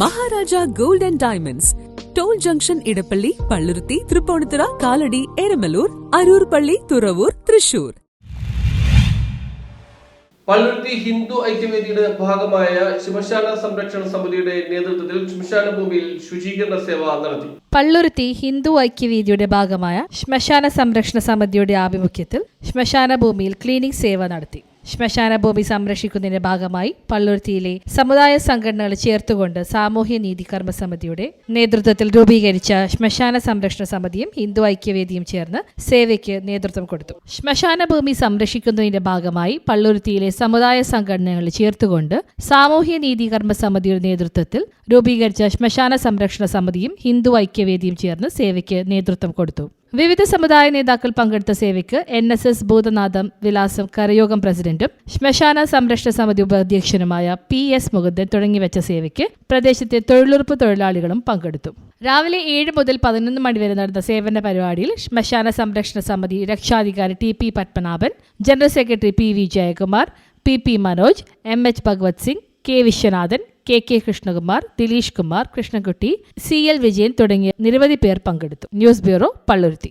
Maharaja gold and diamonds. Toll junction Edappally Palluruthy Tripunithura Kalady Eramalloor Aroor പള്ളി തുറവൂർ തൃശൂർ. പള്ളുരുത്തി ഹിന്ദു ഐക്യവേദിയുടെ ഭാഗമായ ശ്മശാന സംരക്ഷണ സമിതിയുടെ നേതൃത്വത്തിൽ ശ്മശാന ഭൂമിയിൽ ശുചീകരണ സേവ നടത്തി. പള്ളുരുത്തി ഹിന്ദു ഐക്യവേദിയുടെ ഭാഗമായ ശ്മശാന സംരക്ഷണ സമിതിയുടെ ആഭിമുഖ്യത്തിൽ ശ്മശാന ഭൂമിയിൽ ക്ലീനിംഗ് സേവ നടത്തി. ശ്മശാന ഭൂമി സംരക്ഷിക്കുന്നതിന്റെ ഭാഗമായി പള്ളുരുത്തിയിലെ സമുദായ സംഘടനകൾ ചേർത്തുകൊണ്ട് സാമൂഹ്യ നീതി കർമ്മ സമിതിയുടെ നേതൃത്വത്തിൽ രൂപീകരിച്ച ശ്മശാന സംരക്ഷണ സമിതിയും ഹിന്ദു ഐക്യവേദിയും ചേർന്ന് സേവയ്ക്ക് നേതൃത്വം കൊടുത്തു. ശ്മശാന ഭൂമി സംരക്ഷിക്കുന്നതിന്റെ ഭാഗമായി പള്ളുരുത്തിയിലെ സമുദായ സംഘടനകൾ ചേർത്തുകൊണ്ട് സാമൂഹ്യ നീതി കർമ്മ സമിതിയുടെ നേതൃത്വത്തിൽ രൂപീകരിച്ച ശ്മശാന സംരക്ഷണ സമിതിയും ഹിന്ദു ഐക്യവേദിയും ചേർന്ന് സേവയ്ക്ക് നേതൃത്വം കൊടുത്തു. വിവിധ സമുദായ നേതാക്കൾ പങ്കെടുത്ത സേവയ്ക്ക് N S S Bhoothanatham Vilasam കരയോഗം പ്രസിഡന്റും ശ്മശാന സംരക്ഷണ സമിതി ഉപാധ്യക്ഷനുമായ പി എസ് മുകുന്ദൻ തുടങ്ങിവെച്ച സേവയ്ക്ക് പ്രദേശത്തെ തൊഴിലുറപ്പ് തൊഴിലാളികളും പങ്കെടുത്തു. രാവിലെ ഏഴ് മുതൽ പതിനൊന്ന് മണിവരെ നടന്ന സേവന പരിപാടിയിൽ ശ്മശാന സംരക്ഷണ സമിതി രക്ഷാധികാരി T P Padmanabhan general secretary P V Jayakumar P P Manoj M H Bhagavath Singh K Viswanathan K K Krishnakumar Dileesh Kumar Krishnankutty C L Vijayan തുടങ്ങിയ നിരവധി പേർ പങ്കെടുത്തു. News bureau Palluruthy.